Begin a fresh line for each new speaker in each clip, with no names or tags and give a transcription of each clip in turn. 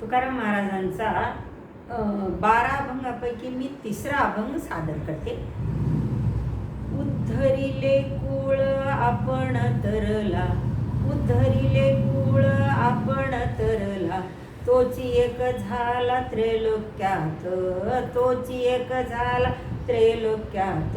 तुकाराम महाराजांचा बारा अभंगापैकी मी तिसरा अभंग सादर करते. उद्धरिले कुळ आपण तरला उद्धरिले कुळ आपण तरला तोची एक झाला त्रैलोक्यात तोची एक झाला त्रैलोक्यात.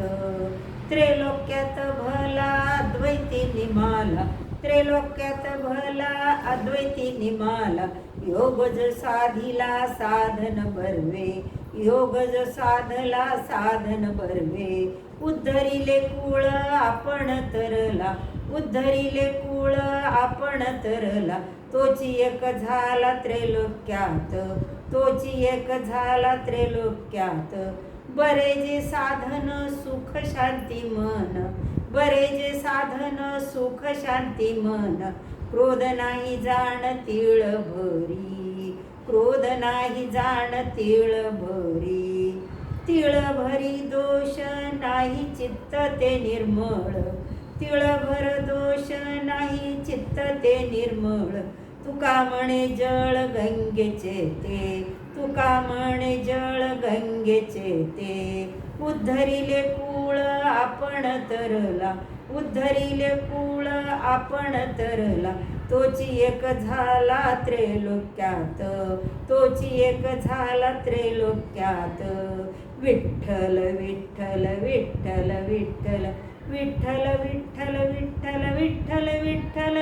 त्रैलोक्यात भला द्वैती निमाला त्रैलोक्यात भला अद्वैती निमाला योगज साधिला साधन बर्वे योगज साधला साधन बर्वे उद्धरिले कुळ आपण तरला. उद्धरिले कुळ आपण तरला. तोची एक झाला त्रैलोक्यात. तोची एक झाला त्रैलोक्यात. बरे जे साधन सुख शांती मन. बरे जे साधन सुख शांती मन. क्रोध नाही जाण तिळ भरी. क्रोध नाही जाण तिळ भरी. तिळ भरी दोष नाही चित्त ते निर्मळ. तिळभर दोष नाही चित्त ते निर्मळ. तुका म्हणे जळ गंगेचे ते तुका म्हणे जळ गंगेचे ते उद्धरिले कुळ आपण तरला उद्धरिले कुळ आपण तरला तोची एक झाला त्रैलोक्यात तोची एक झाला त्रैलोक्यात विठ्ठल विठ्ठल विठ्ठल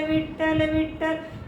विठ्ठल विठ्ठल